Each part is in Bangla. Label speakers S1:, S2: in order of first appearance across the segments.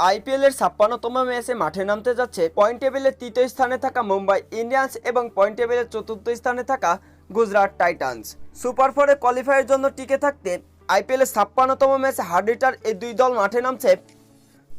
S1: আইপিএল এর ছাপ্পান্নতম ম্যাচে মাঠে নামতে যাচ্ছে পয়েন্ট টেবিলের তৃতীয় স্থানে থাকা মুম্বাই ইন্ডিয়ান্স এবং পয়েন্ট টেবিলের চতুর্থ স্থানে থাকা গুজরাট টাইটান্স। সুপার ফোরে কোয়ালিফাইয়ের জন্য টিকে থাকতে আইপিএলের ছাপ্পান্নতম ম্যাচে হার্ডিটার এই দুই দল মাঠে নামছে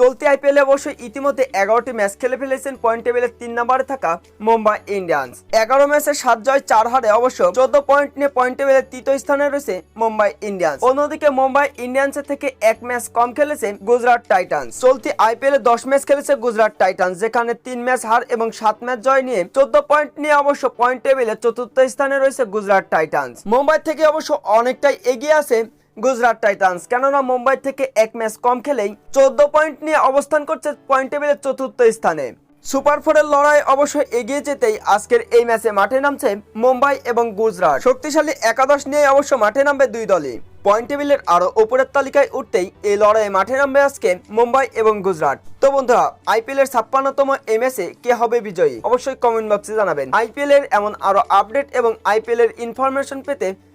S1: চলতি আইপিএলে অবশ্যই ইতিমধ্যে এগারোটি ম্যাচ খেলে ফেলেছেন পয়েন্ট টেবিলের তিন নম্বরে থাকা মুম্বাই ইন্ডিয়ান্স। এগারো ম্যাচে সাত জয়, চার হারে অবশ্য চোদ্দ পয়েন্ট নিয়ে পয়েন্ট টেবিলের তৃতীয় স্থানে রয়েছে মুম্বাই ইন্ডিয়ান্স। অন্যদিকে মুম্বাই ইন্ডিয়ান্সের থেকে এক ম্যাচ কম খেলেছে গুজরাট টাইটান্স। চলতি আইপিএলে দশ ম্যাচ খেলেছে গুজরাট টাইটান্স, যেখানে তিন ম্যাচ হার এবং সাত ম্যাচ জয় নিয়ে চোদ্দ পয়েন্ট নিয়ে অবশ্য পয়েন্ট টেবিলে চতুর্থ স্থানে রয়েছে গুজরাট টাইটান্স। মুম্বাই থেকে অবশ্য অনেকটাই এগিয়ে আছে গুজরাট টাইটান্স। কেননা মুম্বাই থেকে এক ম্যাচ কম খেলেই চোদ্দ পয়েন্ট নিয়ে অবস্থান করছে পয়েন্ট টেবিলের চতুর্থ স্থানে। সুপার ফোরের লড়াই অবশ্যই এগিয়ে যেতেই আজকের এই ম্যাচে মাঠে নামছে মুম্বাই এবং গুজরাট। শক্তিশালী একাদশ নিয়ে অবশ্য মাঠে নামবে দুই দলই। পয়েন্ট টেবিলের আরও উপরের তালিকায় উঠতেই এই লড়াইয়ে মাঠে নামবে আজকে মুম্বাই এবং গুজরাট। তো বন্ধুরা আইপিএল এর ছাপ্পান্নতম এই ম্যাচে কে হবে বিজয়ী? অবশ্যই কমেন্ট বক্সে জানাবেন। আইপিএল এর এমন আরও আপডেট এবং আইপিএল এর ইনফরমেশন পেতে